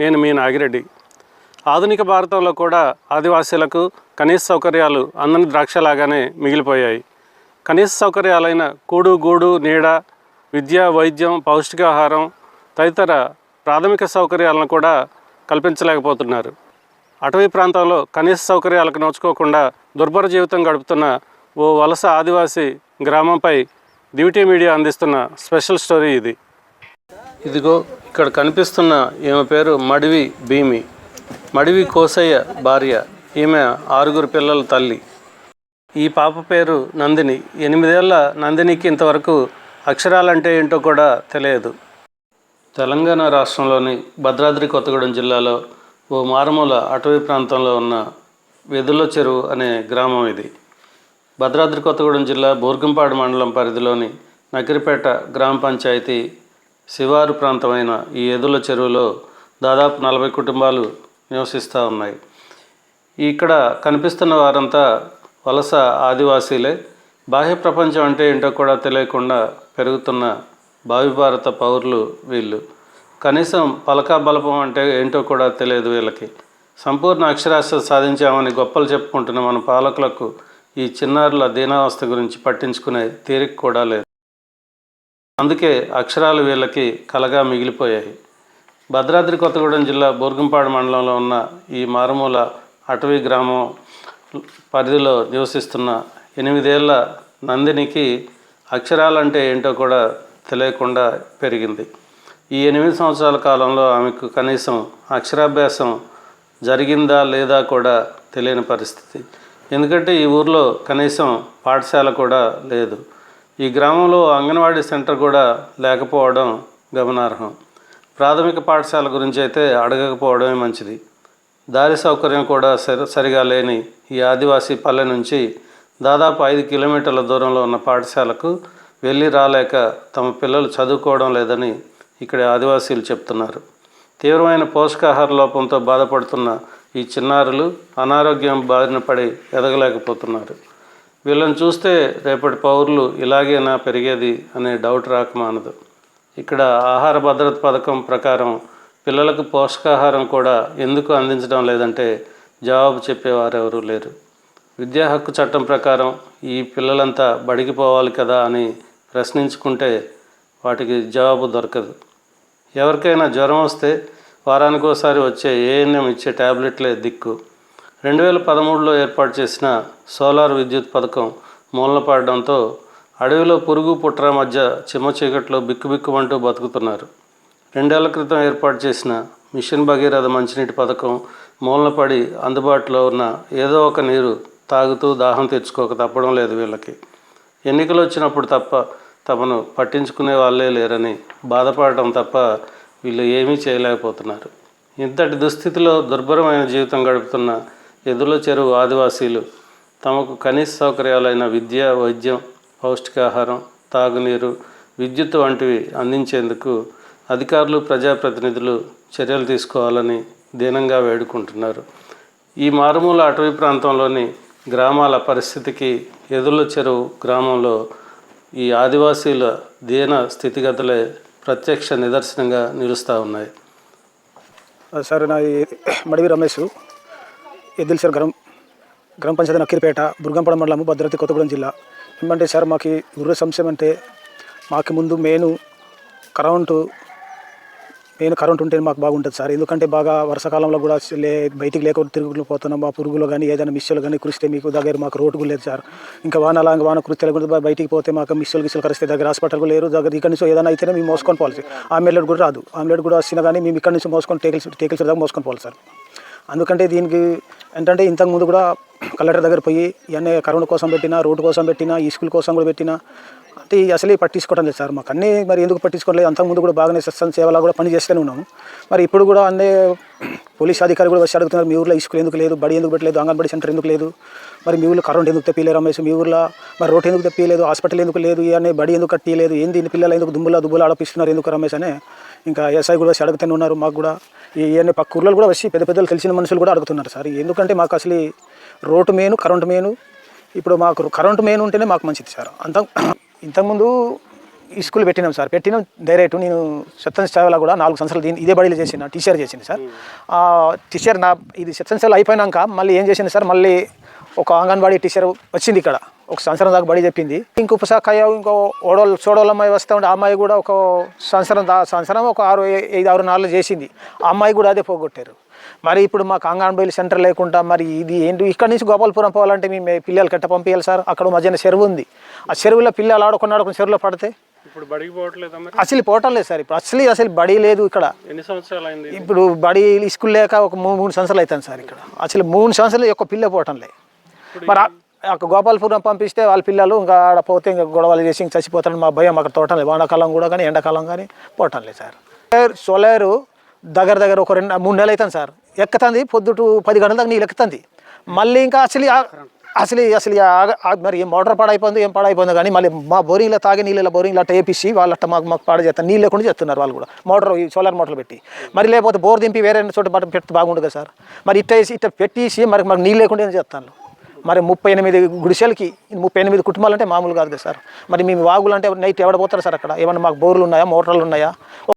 నేను మీ నాగిరెడ్డి. ఆధునిక భారతంలో కూడా ఆదివాసీలకు కనీస సౌకర్యాలు అందని ద్రాక్షలాగానే మిగిలిపోయాయి. కనీస సౌకర్యాలైన కూడు గూడు నీడ విద్య వైద్యం పౌష్టికాహారం తదితర ప్రాథమిక సౌకర్యాలను కూడా కల్పించలేకపోతున్నారు. అటవీ ప్రాంతంలో కనీస సౌకర్యాలకు నోచుకోకుండా దుర్భర జీవితం గడుపుతున్న ఓ వలస ఆదివాసీ గ్రామంపై డ్యూటీ మీడియా అందిస్తున్న స్పెషల్ స్టోరీ ఇది. ఇదిగో ఇక్కడ కనిపిస్తున్న ఈమె పేరు మడివి భీమి. మడివి కోసయ్య భార్య. ఈమె ఆరుగురు పిల్లల తల్లి. ఈ పాప పేరు నందిని. ఎనిమిదేళ్ళ నందినికి ఇంతవరకు అక్షరాలంటే ఏంటో కూడా తెలియదు. తెలంగాణ రాష్ట్రంలోని భద్రాద్రి కొత్తగూడెం జిల్లాలో ఓ మారుమూల అటవీ ప్రాంతంలో ఉన్న వెదుల చెరువు అనే గ్రామం ఇది. భద్రాద్రి కొత్తగూడెం జిల్లా బూర్గంపాడు మండలం పరిధిలోని నకిరిపేట గ్రామ పంచాయతీ శివారు ప్రాంతమైన ఈ ఎదుల చెరువులో దాదాపు నలభై కుటుంబాలు నివసిస్తూ ఉన్నాయి. ఇక్కడ కనిపిస్తున్న వారంతా వలస ఆదివాసీలే. బాహ్య ప్రపంచం అంటే ఏంటో కూడా తెలియకుండా పెరుగుతున్న భావి భారత పౌరులు వీళ్ళు. కనీసం పలకా బలపం అంటే ఏంటో కూడా తెలియదు వీళ్ళకి. సంపూర్ణ అక్షరాస్యత సాధించామని గొప్పలు చెప్పుకుంటున్న మన పాలకులకు ఈ చిన్నారుల దీనావస్థ గురించి పట్టించుకునే తీరిక కూడా లేదు. అందుకే అక్షరాలు వీళ్ళకి కలగా మిగిలిపోయాయి. భద్రాద్రి కొత్తగూడెం జిల్లా బోర్గంపాడు మండలంలో ఉన్న ఈ మారుమూల అటవీ గ్రామం పరిధిలో నివసిస్తున్న ఎనిమిదేళ్ళ నందినికి అక్షరాలంటే ఏంటో కూడా తెలియకుండా పెరిగింది. ఈ ఎనిమిది సంవత్సరాల కాలంలో ఆమెకు కనీసం అక్షరాభ్యాసం జరిగిందా లేదా కూడా తెలియని పరిస్థితి. ఎందుకంటే ఈ ఊర్లో కనీసం పాఠశాల కూడా లేదు. ఈ గ్రామంలో అంగన్వాడీ సెంటర్ కూడా లేకపోవడం గమనార్హం. ప్రాథమిక పాఠశాల గురించి అయితే అడగకపోవడమే మంచిది. దారి సౌకర్యం కూడా సరిగా లేని ఈ ఆదివాసీ పల్లె నుంచి దాదాపు ఐదు కిలోమీటర్ల దూరంలో ఉన్న పాఠశాలకు వెళ్ళి రాలేక తమ పిల్లలు చదువుకోవడం లేదని ఇక్కడ ఆదివాసీలు చెప్తున్నారు. తీవ్రమైన పోషకాహార లోపంతో బాధపడుతున్న ఈ చిన్నారులు అనారోగ్యం బారిన పడి ఎదగలేకపోతున్నారు. వీళ్ళని చూస్తే రేపటి పౌరులు ఇలాగేనా పెరిగేది అనే డౌట్ రాకమానదు ఇక్కడ ఆహార భద్రత పథకం ప్రకారం పిల్లలకు పోషకాహారం కూడా ఎందుకు అందించడం లేదంటే జవాబు చెప్పేవారు ఎవరూ లేరు. విద్యా హక్కు చట్టం ప్రకారం ఈ పిల్లలంతా బడికి పోవాలి కదా అని ప్రశ్నించుకుంటే వాటికి జవాబు దొరకదు. ఎవరికైనా జ్వరం వస్తే వారానికోసారి వచ్చే ఏఎన్ఎం ఇచ్చే ట్యాబ్లెట్లే దిక్కు. రెండు వేల పదమూడులో ఏర్పాటు చేసిన సోలార్ విద్యుత్ పథకం మూలనపడడంతో అడవిలో పురుగు పుట్ర మధ్య చిమ్మ చీకట్లో బిక్కుబిక్కుమంటూ బతుకుతున్నారు. రెండేళ్ళ క్రితం ఏర్పాటు చేసిన మిషన్ భగీరథ మంచినీటి పథకం మూలనపడి అందుబాటులో ఉన్న ఏదో ఒక నీరు తాగుతూ దాహం తెచ్చుకోక తప్పడం లేదు వీళ్ళకి. ఎన్నికలు వచ్చినప్పుడు తప్ప తమను పట్టించుకునే వాళ్ళే లేరని బాధపడటం తప్ప వీళ్ళు ఏమీ చేయలేకపోతున్నారు. ఇంతటి దుస్థితిలో దుర్భరమైన జీవితం గడుపుతున్న ఎదుల చెరువు ఆదివాసీలు. తమకు కనీస సౌకర్యాలైన విద్య వైద్యం పౌష్టికాహారం తాగునీరు విద్యుత్ వంటివి అందించేందుకు అధికారులు ప్రజాప్రతినిధులు చర్యలు తీసుకోవాలని దీనంగా వేడుకుంటున్నారు. ఈ మారుమూల అటవీ ప్రాంతంలోని గ్రామాల పరిస్థితికి ఎదుల చెరువు గ్రామంలో ఈ ఆదివాసీల దీన స్థితిగతులే ప్రత్యక్ష నిదర్శనంగా నిలుస్తూ ఉన్నాయి. సార్ నా మడివి రమేష్. ఎద్దులు సార్ గ్రామ గ్రామ పంచాయతీ నక్కీరిపేట బుర్గంపడ మండలము భద్రాద్రి కొత్తగూడెం జిల్లా. ఏమంటే సార్ మాకు గుర్రె సంశయం అంటే మాకు ముందు మెయిన్ కరెంటు మెయిన్ కరెంట్ ఉంటే మాకు బాగుంటుంది సార్. ఎందుకంటే బాగా వర్షాకాలంలో కూడా లే బయటికి లేకుండా తిరుగులు పోతున్నాం. మా పురుగులు కానీ ఏదైనా మిస్సులు కానీ కురిస్తే మీకు దగ్గర మాకు రోడ్డు కూడా లేదు సార్. ఇంకా వాన అలా వాన కురిస్తే కూడా బయటికి పోతే మాకు మిస్సులు గిస్సులు కరిస్తే దగ్గర హాస్పిటల్ కూడా లేరు. దగ్గర ఇక్కడ నుంచి ఏదైనా అయితేనే మేము మోసుకొని పోవాలి ఆమ్లెట్ కూడా రాదు. ఆమ్లెట్ కూడా వచ్చినా కానీ మేము ఇక్కడ నుంచి మోసుకొని టేకిల్స్ టేకిల్స్ దాకా మోసుకొని పోవాలి సార్. అందుకంటే దీనికి ఏంటంటే ఇంతకుముందు కూడా కలెక్టర్ దగ్గర పోయి ఇవన్నీ కరోనా కోసం పెట్టినా రోడ్డు కోసం పెట్టినా ఈ స్కూల్ కోసం కూడా పెట్టినా అంటే ఈ అసలే పట్టించుకోవడం లేదు సార్. మాకు అన్నీ మరి ఎందుకు పట్టించుకోలేదు అంతకుముందు కూడా బాగానే సత్సంగ సేవలా కూడా పని చేస్తూనే ఉన్నాము. మరి ఇప్పుడు కూడా అన్నీ పోలీస్ అధికారులు కూడా వచ్చి అడుగుతున్నారు మీ ఊర్లో ఇసుకలు ఎందుకు లేదు? బడి ఎందుకు పెట్టలేదు? అంగన్వాడీ సెంటర్ ఎందుకు లేదు? మరి మీ ఊళ్ళో కరెంట్ ఎందుకు తెప్పిలేరు రమేష్? మీ ఊర్లో మరి రోడ్ ఎందుకు తెప్పిలేదు హాస్పిటల్ ఎందుకు లేదు? ఇవన్నీ బడి ఎందుకు కట్టియలేదు? ఏంది ఇన్ని పిల్లలు ఎందుకు దుమ్ములా దుబ్బులు ఆడపిస్తున్నారు? ఎందుకు రమేష్? అని ఇంకా ఎస్ఐ కూడా వచ్చి అడుగుతూనే ఉన్నారు మాకు కూడా. ఇవన్నీ పక్క ఊర్లో కూడా వచ్చి పెద్ద పెద్దలు తెలిసిన మనుషులు కూడా అడుగుతున్నారు సార్. ఎందుకంటే మాకు అసలు రోడ్డు మెయిన్ కరెంటు మెయిన్ ఇప్పుడు మాకు కరెంటు మెయిన్ ఉంటేనే మాకు మంచిది సార్. అంత ఇంతకుముందు ఈ స్కూల్ పెట్టినాం సార్. పెట్టినాం డైరెక్ట్ నేను సత్యం సేవలో కూడా నాలుగు సంవత్సరాలు దీని ఇదే బడిలో చేసిన టీచర్ చేసింది సార్. ఆ టీచర్ నా ఇది సత్యం సేవలు అయిపోయినాక మళ్ళీ ఏం చేసింది సార్ మళ్ళీ ఒక అంగన్వాడీ టీచర్ వచ్చింది ఇక్కడ. ఒక సంవత్సరం దాకా బడి చెప్పింది. ఇంకో పుసకాయ ఇంకో ఓడోళ్ళు సోడోళ్ళ అమ్మాయి వస్తూ ఉంటే ఆ అమ్మాయి కూడా ఒక సంవత్సరం దా సంవత్సరం ఒక ఆరు ఐదు ఆరు నాలుగు చేసింది. ఆ అమ్మాయి కూడా అదే పోగొట్టారు. మరి ఇప్పుడు మాకు అంగన్వాడీ సెంటర్ లేకుండా మరి ఇది ఏంటి? ఇక్కడ నుంచి గోపాలపురం పోవాలంటే మేము పిల్లలు కట్ట పంపించాలి సార్. అక్కడ మధ్యాహ్నం చెరువు ఉంది. ఆ చెరువులో పిల్లలు ఆడుకుని ఆడుకుని చెరువులో పడితే? ఇప్పుడు బడికి పోవట్లేదా అసలు పోవటం లేదు సార్. ఇప్పుడు అసలు అసలు బడి లేదు ఇక్కడ. ఎన్ని సంవత్సరాలు అయింది ఇప్పుడు బడి స్కూల్ లేక ఒక మూడు మూడు సంవత్సరాలు అవుతుంది సార్ ఇక్కడ. అసలు మూడు సంవత్సరాలు ఒక పిల్ల పోవటం లేదు. మరి అక్కడ గోపాలపురం పంపిస్తే వాళ్ళ పిల్లలు ఇంకా ఆడ పోతే ఇంకా గొడవలు చేసి ఇంకా చచ్చిపోతారని మా భయం. అక్కడ తోటం లేదు. వానాకాలం కూడా కానీ ఎండాకాలం కానీ పోవటం లేదు సార్. సోలేరు దగ్గర దగ్గర ఒక రెండు మూడు నెలలు అవుతుంది సార్. ఎక్కుతుంది పొద్దుటు పది గంటల దాకా నీళ్ళు ఎక్కుతుంది. మళ్ళీ ఇంకా అసలు అసలు అసలు మరి ఏం మోటార్ పాడైపోయింది ఏం పాడైపోయింది కానీ మళ్ళీ మా బోరింగ్లో తాగే నీళ్ళ బోరింగ్లో అట్ట వేపిసి వాళ్ళ అట్ట మాకు మాకు పాడు చేస్తారు. నీళ్ళు లేకుండా చేస్తున్నారు వాళ్ళు కూడా. మోటార్ ఈ సోలార్ మోటార్ పెట్టి. మరి లేకపోతే బోర్ దింపి వేరే చోట బట్ట పెట్టి బాగుండదు సార్. మరి ఇట్ట వేసి ఇట్ట పెట్టేసి మరి మాకు నీళ్ళు లేకుండా ఏం చేస్తాను మరి ముప్పై ఎనిమిది గుడిసెలకి ముప్పై ఎనిమిది కుటుంబాలు అంటే మామూలు కాదు కదా సార్. మరి మేము వాగులు అంటే నైట్ ఎవడ పోతారు సార్ అక్కడ? ఏమన్నా మాకు బోర్లు ఉన్నాయా మోటార్లు ఉన్నాయా?